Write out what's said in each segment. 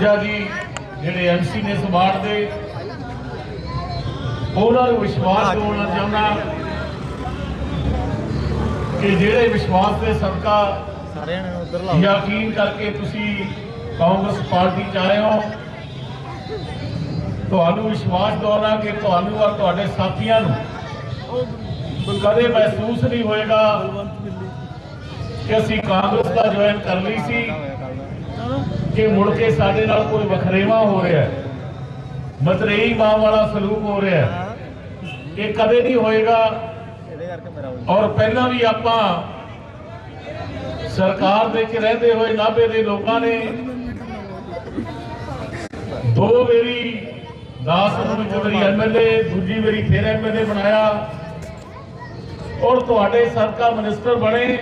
ਪਹੂਜਾ ਜੀ ਜਿਹੜੇ ਐਮਸੀ ਨੇ ਸਮਾਰਟ ਦੇ ਉਹਨਾਂ ਨੂੰ ਵਿਸ਼ਵਾਸ ਦਿਵਾਉਣਾ ਚਾਹੁੰਦਾ ਕਿ ਜਿਹੜੇ ਵਿਸ਼ਵਾਸ ਦੇ ਸਦਕਾ ਸਾਰਿਆਂ ਨੇ ਉਧਰ ਯਕੀਨ ਕਰਕੇ ਤੁਸੀਂ ਕਾਂਗਰਸ ਪਾਰਟੀ ਚ ਆਏ ਹੋ। ਤੁਹਾਨੂੰ ਵਿਸ਼ਵਾਸ ਦਿਵਾਉਣਾ ਕਿ ਤੁਹਾਨੂੰ ਔਰ ਤੁਹਾਡੇ ਸਾਥੀਆਂ ਨੂੰ ਕਦੇ ਮਹਿਸੂਸ ਨਹੀਂ ਹੋਏਗਾ ਕਿ ਅਸੀਂ ਕਾਂਗਰਸ ਦਾ ਜੁਆਇਨ ਕਰ ਲਈ ਸੀ। ਕਿ ਮੁੜ ਕੇ ਸਾਡੇ ਨਾਲ ਕੋਈ ਵਖਰੇਵਾ ਹੋ ਰਿਹਾ ਹੈ। ਮਤਰੇਈ ਮਾਂ ਵਾਲਾ ਸਲੂਕ ਹੋ ਰਿਹਾ ਹੈ। ਇਹ ਕਦੇ ਨਹੀਂ ਹੋਏਗਾ। ਔਰ ਪਹਿਲਾਂ ਵੀ ਆਪਾਂ ਸਰਕਾਰ ਦੇ ਵਿੱਚ ਰਹਿੰਦੇ ਹੋਏ ਨਾਭੇ ਦੇ ਲੋਕਾਂ ਨੇ ਦੋ ਵਾਰੀ ਦਾਸ ਨੂੰ ਇੱਕ ਵਾਰੀ ਐਮਐਲਏ ਦੂਜੀ ਵਾਰੀ ਫਿਰ ਐਮਐਲਏ ਬਣਾਇਆ। ਔਰ ਤੁਹਾਡੇ ਸਰਕਾਰ ਮਿਨਿਸਟਰ ਬਣੇ।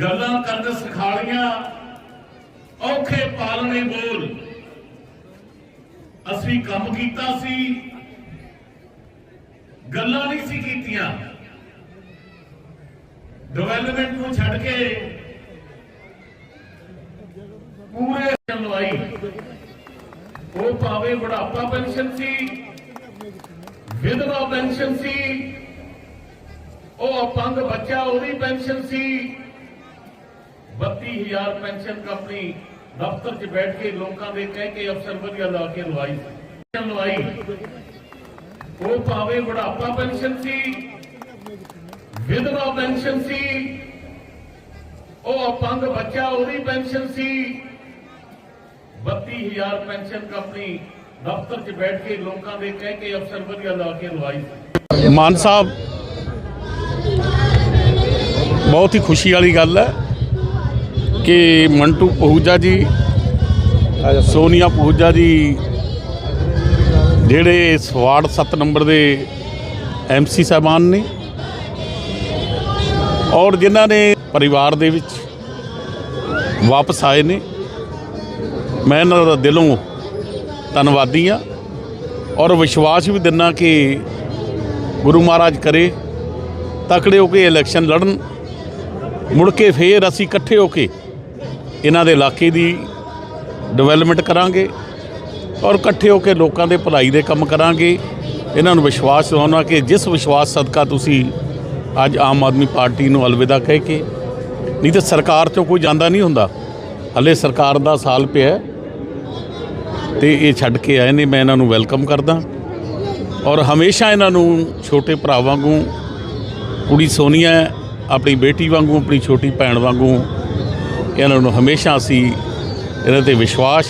ਗੱਲਾਂ ਕਰਨ ਸਿਖਾਲੀਆਂ, ਔਖੇ ਪਾਲਣੇ ਬੋਲ ਅਸੀਂ ਕੰਮ ਕੀਤਾ ਸੀ, ਗੱਲਾਂ ਨਹੀਂ ਸੀ ਕੀਤੀਆਂ। ਡਿਵੈਲਪਮੈਂਟ ਨੂੰ ਛੱਡ ਕੇ ਪੂਰੇ ਲਵਾਈ ਉਹ ਭਾਵੇਂ ਬੁਢਾਪਾ ਪੈਨਸ਼ਨ ਸੀ, ਵਿਧਵਾ ਪੈਨਸ਼ਨ ਸੀ, ਉਹ ਅਪੰਗ ਬੱਚਾ ਉਹਦੀ ਪੈਨਸ਼ਨ ਸੀ। 32000 ਪੈਨਸ਼ਨ ਕੰਪਨੀ ਦਫ਼ਤਰ 'ਚ ਬੈਠ ਕੇ ਲੋਕਾਂ ਦੇ ਕਹਿ ਕੇ ਅਫਸਰ ਵਧੀਆ ਲਾ ਕੇ ਲਵਾਈ। ਲਵਾਈ। ਉਹ ਭਾਵੇਂ ਬੁਢਾਪਾ ਪੈਨਸ਼ਨ ਸੀ, ਵਿਧਵਾ ਪੈਨਸ਼ਨ ਸੀ, ਉਹ ਅਪੰਗ ਬੱਚਾ ਉਹਦੀ ਪੈਨਸ਼ਨ ਸੀ। 32000 ਪੈਨਸ਼ਨ ਕੰਪਨੀ ਦਫ਼ਤਰ 'ਚ ਬੈਠ ਕੇ ਲੋਕਾਂ ਦੇ ਕਹਿ ਕੇ ਅਫਸਰ ਵਧੀਆ ਲਾ ਕੇ ਲਵਾਈ। ਮਾਨ ਸਾਹਿਬ, ਬਹੁਤ ਹੀ ਖੁਸ਼ੀ ਵਾਲੀ ਗੱਲ ਹੈ। ਕਿ ਮੰਟੂ ਪਹੂਜਾ ਜੀ, ਸੋਨੀਆ ਪਹੂਜਾ ਜੀ, ਜਿਹੜੇ ਸਵਾਰਡ 7 ਨੰਬਰ ਦੇ ਐਮਸੀ ਸਾਹਿਬਾਨ ਨੇ ਔਰ ਜਿਨ੍ਹਾਂ ਨੇ ਪਰਿਵਾਰ ਦੇ ਵਿੱਚ ਵਾਪਸ ਆਏ ਨੇ, ਮੈਂ ਇਹਨਾਂ ਦਾ ਦਿਲੋਂ ਧੰਨਵਾਦੀ ਹਾਂ ਔਰ ਵਿਸ਼ਵਾਸ ਵੀ ਦਿੰਦਾ ਕਿ ਗੁਰੂ ਮਹਾਰਾਜ ਕਰੇ, ਤਕੜੇ ਹੋ ਕੇ ਇਲੈਕਸ਼ਨ ਲੜਨ, ਮੁੜ ਕੇ ਫੇਰ ਅਸੀਂ ਇਕੱਠੇ ਹੋ ਕੇ ਇਹਨਾਂ ਦੇ ਇਲਾਕੇ ਦੀ ਡਿਵੈਲਪਮੈਂਟ ਕਰਾਂਗੇ ਔਰ ਇਕੱਠੇ ਹੋ ਕੇ ਲੋਕਾਂ ਦੇ ਭਲਾਈ ਦੇ ਕੰਮ ਕਰਾਂਗੇ। ਇਹਨਾਂ ਨੂੰ ਵਿਸ਼ਵਾਸ ਦਿਵਾਉਣਾ ਕਿ ਜਿਸ ਵਿਸ਼ਵਾਸ ਸਦਕਾ ਤੁਸੀਂ ਅੱਜ ਆਮ ਆਦਮੀ ਪਾਰਟੀ ਨੂੰ ਅਲਵਿਦਾ ਕਹਿ ਕੇ ਨਹੀਂ ਤਾਂ ਸਰਕਾਰ ਚੋਂ ਕੋਈ ਜਾਂਦਾ ਨਹੀਂ ਹੁੰਦਾ। ਹਲੇ ਸਰਕਾਰ ਦਾ ਸਾਲ ਪਿਆ ਹੈ ਤੇ ਇਹ ਛੱਡ ਕੇ ਆਏ ਨੇ ਮੈਂ ਇਹਨਾਂ ਨੂੰ ਵੈਲਕਮ ਕਰਦਾ। ਔਰ ਹਮੇਸ਼ਾ ਇਹਨਾਂ ਨੂੰ ਛੋਟੇ ਭਰਾ ਵਾਂਗੂ ਕੁੜੀ ਸੋਨੀਆ ਹੈ, ਆਪਣੀ ਬੇਟੀ ਵਾਂਗੂ ਆਪਣੀ ਛੋਟੀ ਭੈਣ ਵਾਂਗੂ ਇਹਨਾਂ ਨੂੰ ਹਮੇਸ਼ਾ ਅਸੀਂ ਇਹਨਾਂ ਤੇ ਵਿਸ਼ਵਾਸ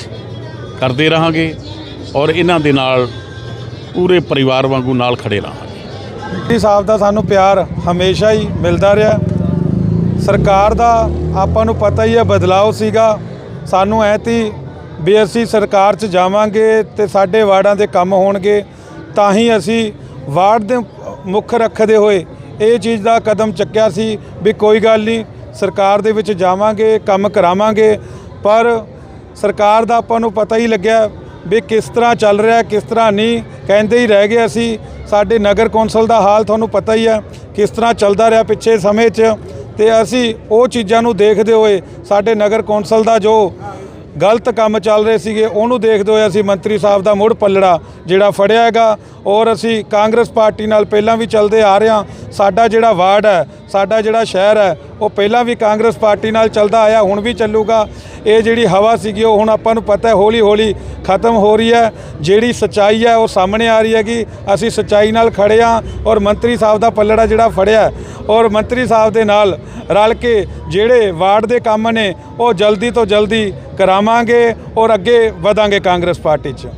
ਕਰਦੇ ਰਹਾਂਗੇ ਔਰ ਇਹਨਾਂ ਦੇ ਨਾਲ ਪੂਰੇ ਪਰਿਵਾਰ ਵਾਂਗੂ ਨਾਲ ਖੜੇ ਰਹਾਂਗੇ। ਜੀ ਸਾਹਿਬ ਦਾ ਸਾਨੂੰ ਪਿਆਰ ਹਮੇਸ਼ਾ ਹੀ ਮਿਲਦਾ ਰਿਹਾ। ਸਰਕਾਰ ਦਾ ਆਪਾਂ ਨੂੰ ਪਤਾ ਹੀ ਹੈ ਬਦਲਾਅ ਸੀਗਾ। ਸਾਨੂੰ ਐ ਤੀ ਵੀ ਅਸੀਂ ਸਰਕਾਰ 'ਚ ਜਾਵਾਂਗੇ ਤੇ ਸਾਡੇ ਵਾਰਡਾਂ ਦੇ ਕੰਮ ਹੋਣਗੇ, ਤਾਂ ਹੀ ਅਸੀਂ ਵਾਰਡ ਦੇ ਮੁੱਖ ਰੱਖਦੇ ਹੋਏ ਇਹ ਚੀਜ਼ ਦਾ ਕਦਮ ਚੱਕਿਆ ਸੀ ਵੀ ਕੋਈ ਗੱਲ ਨਹੀਂ ਸਰਕਾਰ ਦੇ ਵਿੱਚ ਜਾਵਾਂਗੇ, ਕੰਮ ਕਰਾਵਾਂਗੇ, ਪਰ ਸਰਕਾਰ ਦਾ ਆਪਾਂ ਨੂੰ ਪਤਾ ਹੀ ਲੱਗਿਆ ਵੀ ਕਿਸ ਤਰ੍ਹਾਂ ਚੱਲ ਰਿਹਾ, ਕਿਸ ਤਰ੍ਹਾਂ ਨਹੀਂ। ਕਹਿੰਦੇ ਹੀ ਰਹਿ ਗਏ ਅਸੀਂ। ਸਾਡੇ ਨਗਰ ਕੌਂਸਲ ਦਾ ਹਾਲ ਤੁਹਾਨੂੰ ਪਤਾ ਹੀ ਹੈ ਕਿਸ ਤਰ੍ਹਾਂ ਚੱਲਦਾ ਰਿਹਾ ਪਿੱਛੇ ਸਮੇਂ 'ਚ। ਤੇ ਅਸੀਂ ਉਹ ਚੀਜ਼ਾਂ ਨੂੰ ਦੇਖਦੇ ਹੋਏ, ਸਾਡੇ ਨਗਰ ਕੌਂਸਲ ਦਾ ਜੋ ਗਲਤ ਕੰਮ ਚੱਲ ਰਹੇ ਸੀਗੇ, ਉਹਨੂੰ ਦੇਖਦੇ ਹੋਏ ਅਸੀਂ ਮੰਤਰੀ ਸਾਹਿਬ ਦਾ ਮੁੜ ਪੱਲੜਾ ਜਿਹੜਾ ਫੜਿਆ ਹੈਗਾ। ਔਰ ਅਸੀਂ ਕਾਂਗਰਸ ਪਾਰਟੀ ਨਾਲ ਪਹਿਲਾਂ ਵੀ ਚੱਲਦੇ ਆ ਰਹੇ ਹਾਂ। ਸਾਡਾ ਜਿਹੜਾ ਵਾਰਡ ਹੈ, ਸਾਡਾ ਜਿਹੜਾ ਸ਼ਹਿਰ ਹੈ, ਉਹ ਪਹਿਲਾਂ ਵੀ ਕਾਂਗਰਸ ਪਾਰਟੀ ਨਾਲ ਚੱਲਦਾ ਆਇਆ, ਹੁਣ ਵੀ ਚੱਲੂਗਾ। ਇਹ ਜਿਹੜੀ ਹਵਾ ਸੀਗੀ, ਉਹ ਹੁਣ ਆਪਾਂ ਨੂੰ ਪਤਾ ਹੈ ਹੌਲੀ ਹੌਲੀ ਖਤਮ ਹੋ ਰਹੀ ਹੈ। ਜਿਹੜੀ ਸੱਚਾਈ ਹੈ, ਉਹ ਸਾਹਮਣੇ ਆ ਰਹੀ ਹੈਗੀ। ਅਸੀਂ ਸੱਚਾਈ ਨਾਲ ਖੜੇ ਹਾਂ ਔਰ ਮੰਤਰੀ ਸਾਹਿਬ ਦਾ ਪੱਲੜਾ ਜਿਹੜਾ ਫੜਿਆ ਔਰ ਮੰਤਰੀ ਸਾਹਿਬ ਦੇ ਨਾਲ ਰਲ ਕੇ ਜਿਹੜੇ ਵਾਰਡ ਦੇ ਕੰਮ ਨੇ, ਉਹ ਜਲਦੀ ਤੋਂ ਜਲਦੀ ਕਰਾਵਾਂਗੇ ਔਰ ਅੱਗੇ ਵਧਾਂਗੇ ਕਾਂਗਰਸ ਪਾਰਟੀ 'ਚ।